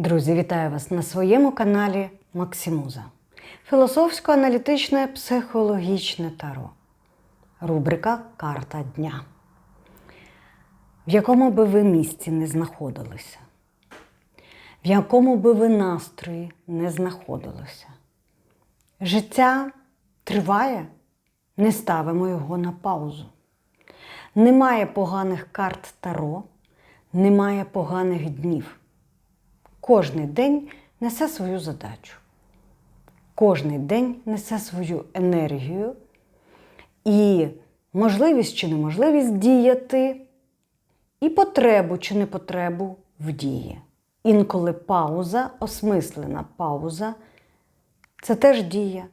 Друзі, вітаю вас на своєму каналі Максимуза. Філософсько-аналітичне психологічне таро. Рубрика Карта дня. В якому би ви місці не знаходилися, в якому би ви настрої не знаходилися. Життя триває, не ставимо його на паузу. Немає поганих карт таро, немає поганих днів. Кожний день несе свою задачу. Кожний день несе свою енергію і можливість чи неможливість діяти, і потребу чи непотребу в дії. Інколи пауза, осмислена пауза це теж дія.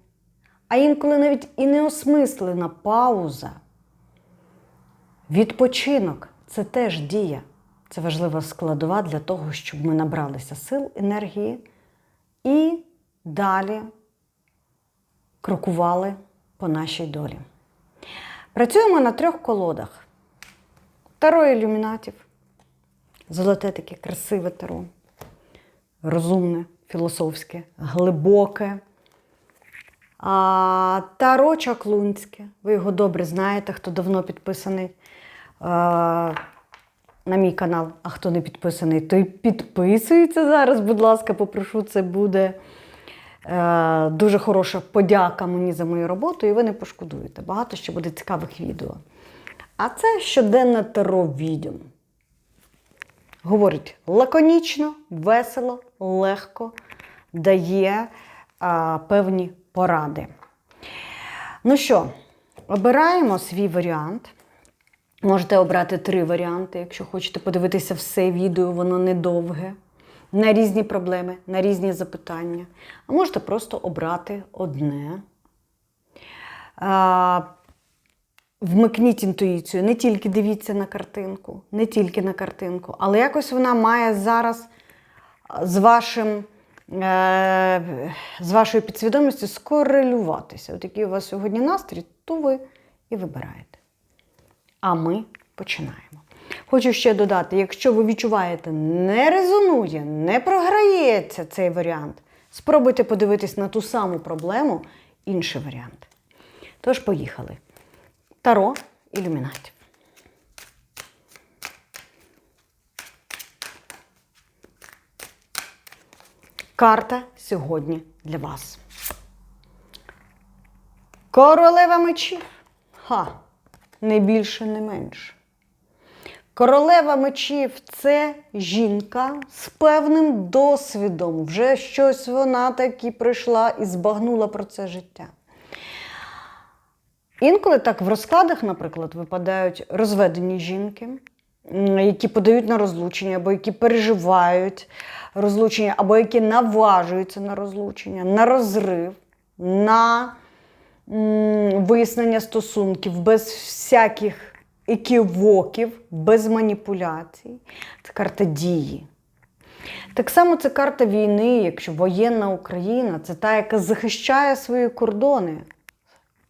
А інколи навіть і неосмислена пауза. Відпочинок це теж дія. Це важлива складова для того, щоб ми набралися сил, енергії і далі крокували по нашій долі. Працюємо на трьох колодах: таро ілюмінатів, золоте таке красиве таро, розумне, філософське, глибоке. А, Таро Чаклунське. Ви його добре знаєте, хто давно підписаний на мій канал. А хто не підписаний, той підписується зараз, будь ласка, попрошу, це буде е, дуже хороша подяка мені за мою роботу, і ви не пошкодуєте. Багато ще буде цікавих відео. А це щоденне таро відео. Говорить лаконічно, весело, легко, дає а, певні поради. Ну що, обираємо свій варіант. Можете обрати три варіанти, якщо хочете подивитися все відео, воно недовге, на різні проблеми, на різні запитання. А можете просто обрати одне. А, Вмикніть інтуїцію, не тільки дивіться на картинку, не тільки на картинку, але якось вона має зараз з вашим. е, З вашою підсвідомістю скорелюватися. От який у вас сьогодні настрій, то ви і вибираєте. А ми починаємо. Хочу ще додати: якщо ви відчуваєте, не резонує, не програється цей варіант, спробуйте подивитись на ту саму проблему інший варіант. Тож, поїхали. Таро ілюмінатів. Карта сьогодні для вас. Королева мечів. Ха! Не більше, не менше. Королева мечів це жінка з певним досвідом. Вже щось вона таки прийшла і збагнула про це життя. Інколи так в розкладах, наприклад, випадають розведені жінки, які подають на розлучення, або які переживають розлучення, або які наважуються на розлучення, на розрив, на вияснення стосунків без всяких еківоків, без маніпуляцій. Це карта дії. Так само це карта війни, якщо воєнна Україна, це та, яка захищає свої кордони,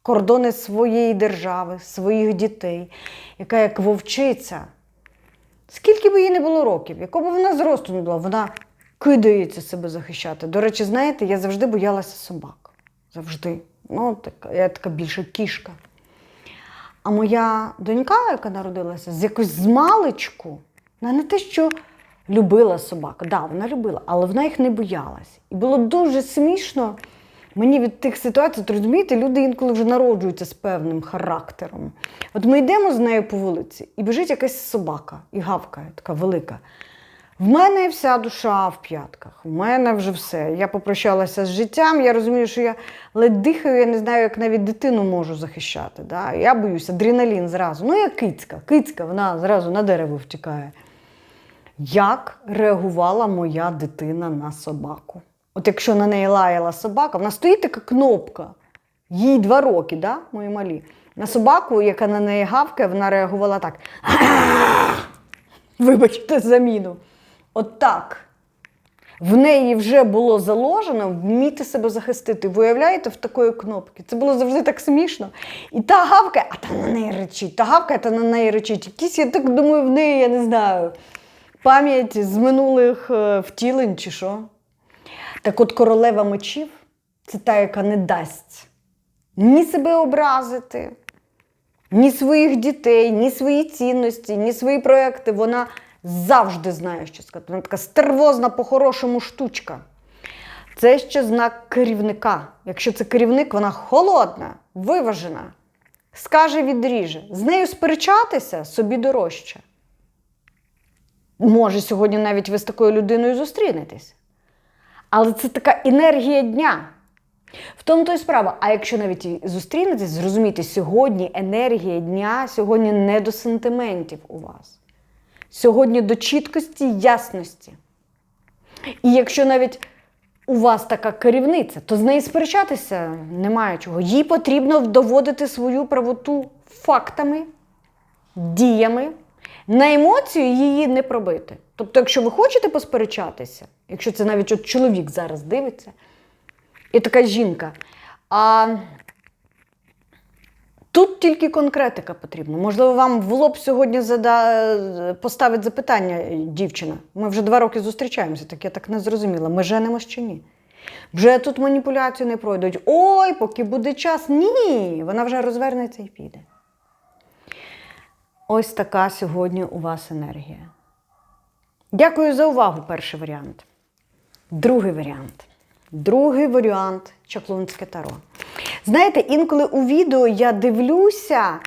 кордони своєї держави, своїх дітей, яка як вовчиця. Скільки б їй не було років, якого вона зросту не була, вона кидається себе захищати. До речі, знаєте, я завжди боялася собак. Завжди. Ну, така, я така більше кішка. А моя донька, яка народилася, з якось з маличку, вона не те, що любила собак. Да, вона любила, але вона їх не боялась. І було дуже смішно мені від тих ситуацій, от розумієте, люди інколи вже народжуються з певним характером. От ми йдемо з нею по вулиці, і біжить якась собака і гавкає, така велика. В мене вся душа в п'ятках. У мене вже все. Я попрощалася з життям. Я розумію, що я ледь дихаю, я не знаю, як навіть дитину можу захищати. Да? Я боюся, адреналін зразу. Ну, я кицька. Кицька, вона зразу на дерево втікає. Як реагувала моя дитина на собаку? От якщо на неї лаяла собака, вона стоїть така кнопка. Їй два роки, да, мої малі. На собаку, яка на неї гавкає, вона реагувала так. Вибачте заміну. От так. В неї вже було заложено вміти себе захистити. Ви уявляєте в такої кнопки? Це було завжди так смішно. І та гавкає, а та на неї речить, та гавкає, та на неї речить. Якісь, я так думаю, в неї, я не знаю, Пам'ять з минулих е, втілень чи що? Так от королева мечів це та, яка не дасть ні себе образити, ні своїх дітей, ні свої цінності, ні свої проекти. Вона завжди знає, що сказати. Вона така стервозна, по-хорошому штучка. Це ще знак керівника. Якщо це керівник, вона холодна, виважена, скаже, відріже. З нею сперечатися собі дорожче. Може, сьогодні навіть ви з такою людиною зустрінетесь. Але це така енергія дня. В тому то й справа. А якщо навіть зустрінетесь, зрозумійте, сьогодні енергія дня, сьогодні не до сентиментів у вас. Сьогодні до чіткості, ясності. І якщо навіть у вас така керівниця, то з нею сперечатися немає чого. Їй потрібно доводити свою правоту фактами, діями. На емоцію її не пробити. Тобто, якщо ви хочете посперечатися, якщо це навіть от чоловік зараз дивиться, і така жінка. А тут тільки конкретика потрібна. Можливо, вам в лоб сьогодні зада... поставить запитання дівчина. Ми вже два роки зустрічаємося, так я так не зрозуміла. Ми женимось чи ні? Вже тут маніпуляцію не пройдуть. Ой, поки буде час. Ні, вона вже розвернеться і піде. Ось така сьогодні у вас енергія. Дякую за увагу, перший варіант. Другий варіант. Другий варіант чаклунське таро. Знаєте, інколи у відео я дивлюся,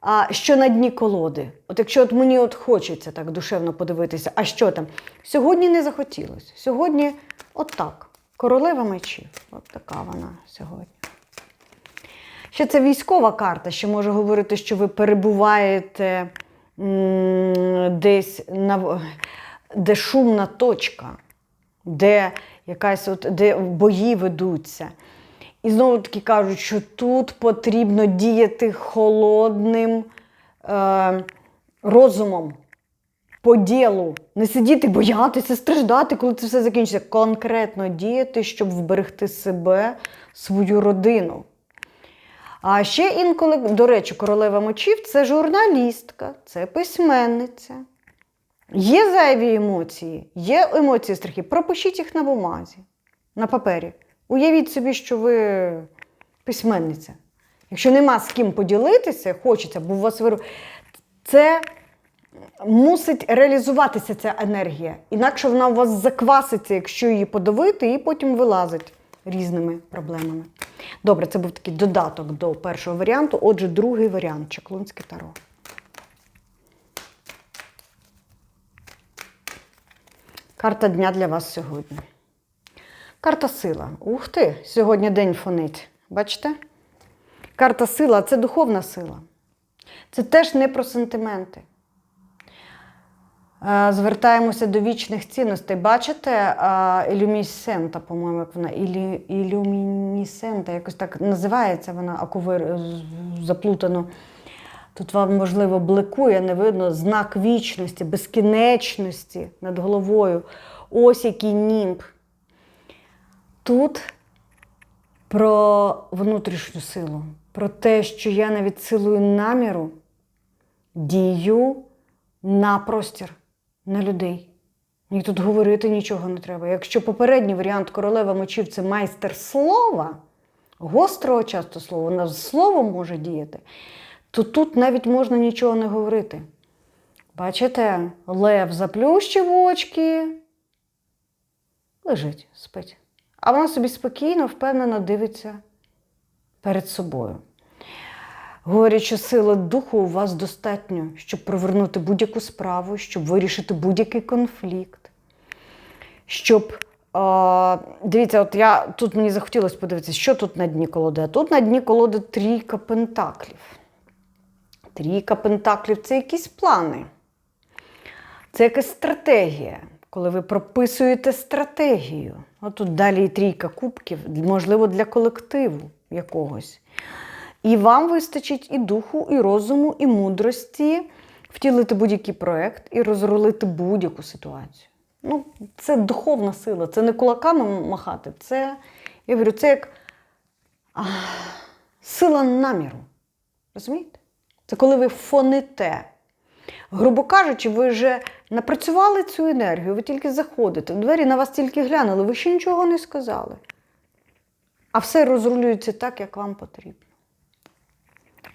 а, що на дні колоди. От якщо от мені от хочеться так душевно подивитися, а що там? Сьогодні не захотілося. Сьогодні от так. Королева мечів. От така вона сьогодні. Ще це військова карта, що може говорити, що ви перебуваєте десь на, де шумна точка, де якась от, де бої ведуться. І знову таки кажуть, що тут потрібно діяти холодним е, розумом по ділу. Не сидіти, боятися, страждати, коли це все закінчиться. Конкретно діяти, щоб вберегти себе, свою родину. А ще інколи, до речі, королева мечів це журналістка, це письменниця. Є зайві емоції, є емоції страхи. Пропишіть їх на бумазі, на папері. Уявіть собі, що ви письменниця. Якщо нема з ким поділитися, хочеться, бо у вас виру... це мусить реалізуватися ця енергія. Інакше вона у вас закваситься, якщо її подавити, і потім вилазить різними проблемами. Добре, це був такий додаток до першого варіанту. Отже, другий варіант Чаклунське таро. Карта дня для вас сьогодні. Карта сила. Ух ти! Сьогодні день фонить. Бачите? Карта сила це духовна сила. Це теж не про сентименти. Е, Звертаємося до вічних цінностей. Бачите, ілюмісента, по-моєму, як вона ілю, ілюмінісента, якось так називається вона аковир заплутано. Тут вам, можливо, бликує, не видно знак вічності, безкінечності над головою. Ось який німб. Тут про внутрішню силу, про те, що я навіть силою наміру дію на простір, на людей. Мені тут говорити нічого не треба. Якщо попередній варіант королева мечів це майстер слова, гострого часто слова, вона словом може діяти, то тут навіть можна нічого не говорити. Бачите, лев заплющив очки, лежить, спить. А вона собі спокійно, впевнено дивиться перед собою. Говорять, що сили духу у вас достатньо, щоб провернути будь-яку справу, щоб вирішити будь-який конфлікт. Щоб, е, дивіться, от я тут мені захотілося подивитися, що тут на дні колоди. А тут на дні колоди трійка пентаклів. Трійка пентаклів це якісь плани. Це якась стратегія, коли ви прописуєте стратегію. От далі і трійка кубків, можливо, для колективу якогось. І вам вистачить і духу, і розуму, і мудрості втілити будь-який проєкт і розрулити будь-яку ситуацію. Ну, це духовна сила, це не кулаками махати, це, я говорю, це як а, сила наміру. Розумієте? Це коли ви фоните. Грубо кажучи, ви вже напрацювали цю енергію, ви тільки заходите в двері, на вас тільки глянули, ви ще нічого не сказали. А все розрулюється так, як вам потрібно.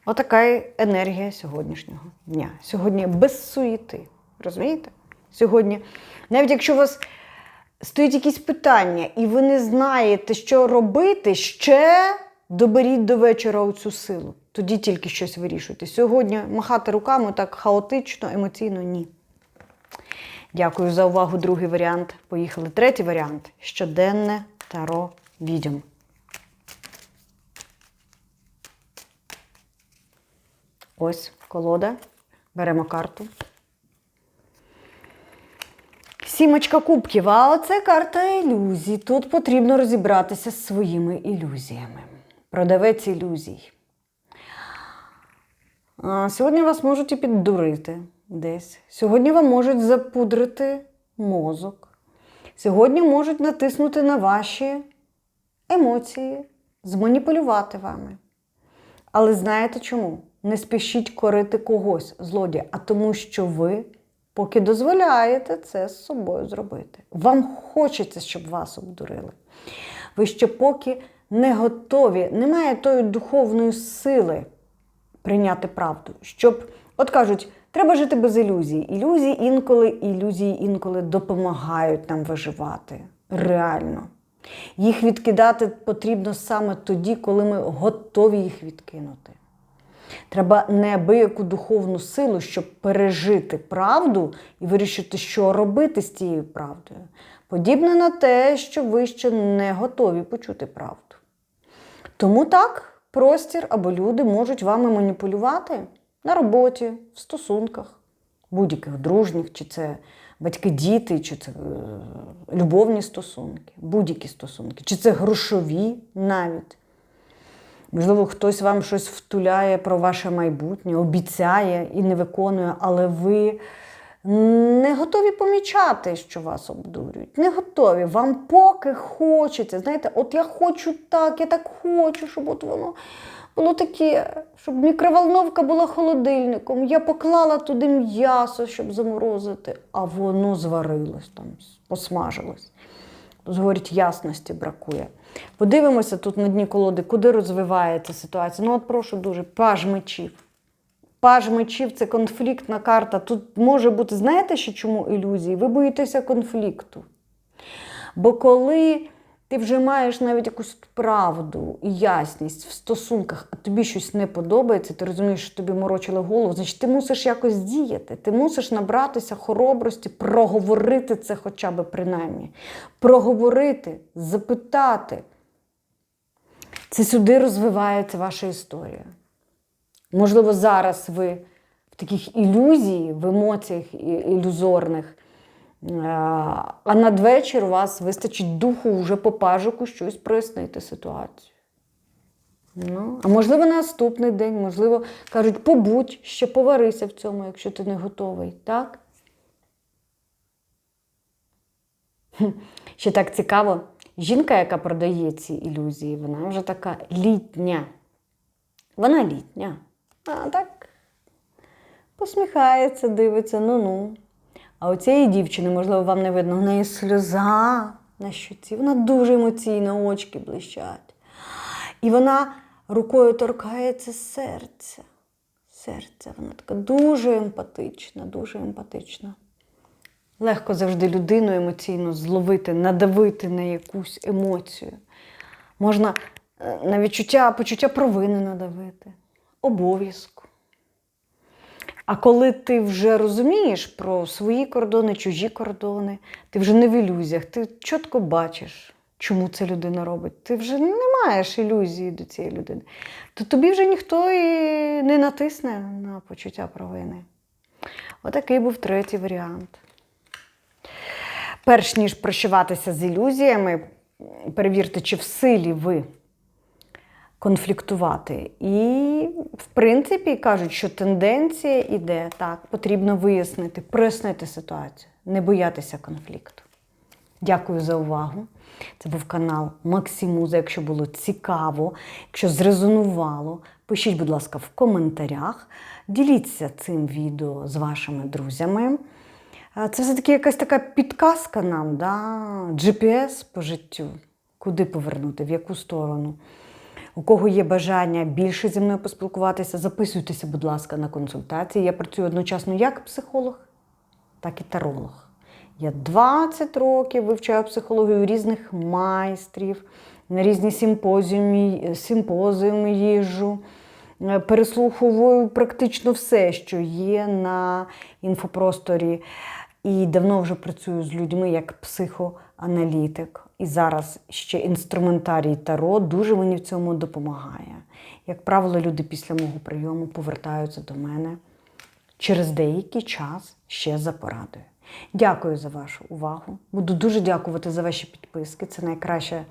Отака енергія сьогоднішнього дня. Сьогодні без суєти. Розумієте? Сьогодні, навіть якщо у вас стоїть якісь питання, і ви не знаєте, що робити, ще доберіть до вечора оцю силу. Тоді тільки щось вирішуйте. Сьогодні махати руками так хаотично, емоційно ні. Дякую за увагу. Другий варіант. Поїхали. Третій варіант щоденне таро відьом. Ось колода. Беремо карту. Сімочка кубків, а оце карта ілюзій. Тут потрібно розібратися з своїми ілюзіями. Продавець ілюзій. Сьогодні вас можуть і піддурити десь. Сьогодні вам можуть запудрити мозок. Сьогодні можуть натиснути на ваші емоції, зманіпулювати вами. Але знаєте чому? Не спішіть корити когось, злодія, а тому, що ви поки дозволяєте це з собою зробити. Вам хочеться, щоб вас обдурили. Ви ще поки не готові, немає тої духовної сили прийняти правду. Щоб, от кажуть, треба жити без ілюзій. Ілюзії інколи, ілюзії інколи допомагають нам виживати. Реально. Їх відкидати потрібно саме тоді, коли ми готові їх відкинути. Треба неабияку духовну силу, щоб пережити правду і вирішити, що робити з цією правдою. Подібне на те, що ви ще не готові почути правду. Тому так, простір або люди можуть вами маніпулювати на роботі, в стосунках, будь-яких дружніх, чи це батьки-діти, чи це е, любовні стосунки, будь-які стосунки, чи це грошові навіть. Можливо, хтось вам щось втуляє про ваше майбутнє, обіцяє і не виконує, але ви не готові помічати, що вас обдурюють. Не готові. Вам поки хочеться. Знаєте, от я хочу так, я так хочу, щоб от воно було таке, щоб мікроволновка була холодильником. Я поклала туди м'ясо, щоб заморозити, а воно зварилось там, посмажилось. Говорять, ясності бракує. Подивимося тут на дні колоди, куди розвивається ситуація. Ну, от прошу дуже, паж мечів. Паж мечів це конфліктна карта. Тут може бути, знаєте, ще чому ілюзії? Ви боїтеся конфлікту. Бо коли ти вже маєш навіть якусь правду і ясність в стосунках, а тобі щось не подобається, ти розумієш, що тобі морочили голову, значить ти мусиш якось діяти. Ти мусиш набратися хоробрості, проговорити це хоча б принаймні. Проговорити, запитати. Це сюди розвивається ваша історія. Можливо, зараз ви в таких ілюзій, в емоціях ілюзорних. А надвечір у вас вистачить духу вже по пажику щось прояснити ситуацію. Ну, А можливо, на наступний день, можливо, кажуть, побудь, ще поварися в цьому, якщо ти не готовий. Так? Ще так цікаво, жінка, яка продає ці ілюзії, вона вже така літня. Вона літня. А так посміхається, дивиться, ну-ну. А у цієї дівчини, можливо, вам не видно, в неї сльоза на щоці. Вона дуже емоційна, очки блищать. І вона рукою торкається серця. Серця. Вона така дуже емпатична, дуже емпатична. Легко завжди людину емоційно зловити, надавити на якусь емоцію. Можна на відчуття, почуття провини надавити, обов'язку. А коли ти вже розумієш про свої кордони, чужі кордони, ти вже не в ілюзіях, ти чітко бачиш, чому це людина робить. Ти вже не маєш ілюзії до цієї людини, то тобі вже ніхто і не натисне на почуття провини. Отакий був третій варіант. Перш ніж прощаватися з ілюзіями, перевірте, чи в силі ви конфліктувати. І, в принципі, кажуть, що тенденція йде так, потрібно вияснити, прояснити ситуацію, не боятися конфлікту. Дякую за увагу. Це був канал Максимуза. Якщо було цікаво, якщо зрезонувало, Пишіть, будь ласка, в коментарях. Діліться цим відео з вашими друзями. Це все-таки якась така підказка нам, да? GPS по життю. Куди повернути, в яку сторону. У кого є бажання більше зі мною поспілкуватися, записуйтеся, будь ласка, на консультації. Я працюю одночасно як психолог, так і таролог. Я 20 років вивчаю психологію різних майстрів, на різні симпозіуми, симпозіуми їжджу, е, переслуховую практично все, що є на інфопросторі. І давно вже працюю з людьми як психоаналітик. І зараз ще інструментарій Таро дуже мені в цьому допомагає. Як правило, люди після мого прийому повертаються до мене через деякий час ще за порадою. Дякую за вашу увагу. Буду дуже дякувати за ваші підписки. Це найкраща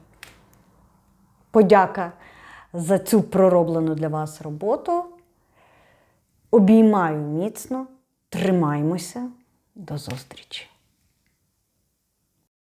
подяка за цю пророблену для вас роботу. Обіймаю міцно, тримаймося. До зустрічі!